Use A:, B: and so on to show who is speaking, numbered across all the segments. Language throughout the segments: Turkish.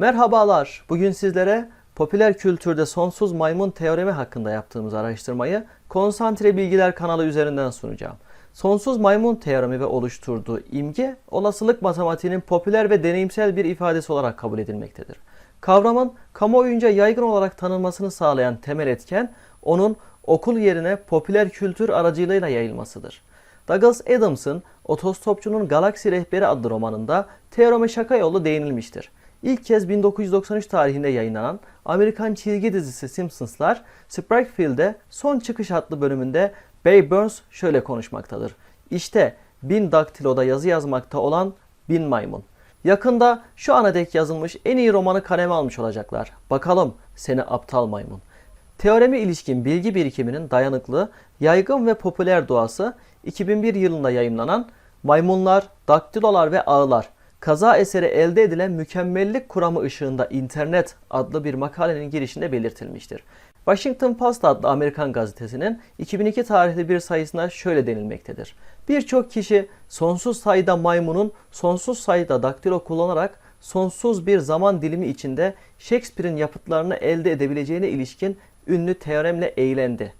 A: Merhabalar. Bugün sizlere popüler kültürde sonsuz maymun teoremi hakkında yaptığımız araştırmayı Konsantre Bilgiler kanalı üzerinden sunacağım. Sonsuz maymun teoremi ve oluşturduğu imge, olasılık matematiğinin popüler ve deneyimsel bir ifadesi olarak kabul edilmektedir. Kavramın kamuoyunca yaygın olarak tanınmasını sağlayan temel etken, onun okul yerine popüler kültür aracılığıyla yayılmasıdır. Douglas Adams'ın Otostopçunun Galaksi Rehberi adlı romanında teoreme şaka yolu değinilmiştir. İlk kez 1993 tarihinde yayınlanan Amerikan çizgi dizisi Simpsonslar, Springfield'de Son Çıkış adlı bölümünde Bay Burns şöyle konuşmaktadır. İşte bin daktiloda yazı yazmakta olan bin maymun. Yakında şu ana dek yazılmış en iyi romanı kaleme almış olacaklar. Bakalım seni aptal maymun. Teoreme ilişkin bilgi birikiminin dayanıklı, yaygın ve popüler doğası 2001 yılında yayımlanan Maymunlar, Daktilolar ve Ağlar kaza eseri elde edilen mükemmellik kuramı ışığında internet adlı bir makalenin girişinde belirtilmiştir. Washington Post adlı Amerikan gazetesinin 2002 tarihli bir sayısına şöyle denilmektedir. Birçok kişi sonsuz sayıda maymunun sonsuz sayıda daktilo kullanarak sonsuz bir zaman dilimi içinde Shakespeare'in yapıtlarını elde edebileceğine ilişkin ünlü teoremle eğlendi.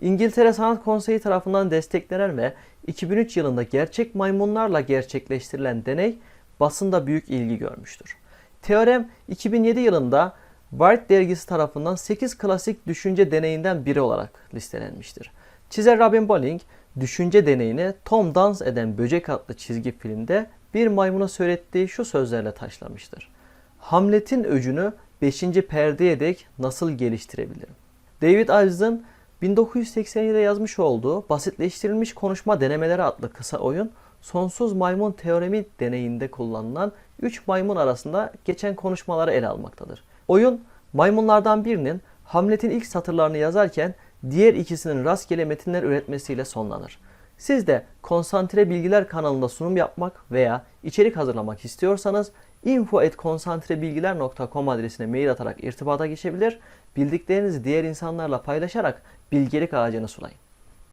A: İngiltere Sanat Konseyi tarafından desteklenen ve 2003 yılında gerçek maymunlarla gerçekleştirilen deney basında büyük ilgi görmüştür. Teorem 2007 yılında Wired dergisi tarafından 8 klasik düşünce deneyinden biri olarak listelenmiştir. Çizer Robin Bolling, düşünce deneyini Tom Dans eden Böcek adlı çizgi filmde bir maymuna söylettiği şu sözlerle taşlamıştır. Hamlet'in öcünü 5. perdeye dek nasıl geliştirebilirim? David Ives'ın 1987'de yazmış olduğu Basitleştirilmiş Konuşma Denemeleri adlı kısa oyun, sonsuz maymun teoremi deneyinde kullanılan 3 maymun arasında geçen konuşmaları ele almaktadır. Oyun, maymunlardan birinin Hamlet'in ilk satırlarını yazarken diğer ikisinin rastgele metinler üretmesiyle sonlanır. Siz de Konsantre Bilgiler kanalında sunum yapmak veya içerik hazırlamak istiyorsanız info.konsantrebilgiler.com adresine mail atarak irtibata geçebilir, bildiklerinizi diğer insanlarla paylaşarak bilgelik ağacını sulayın.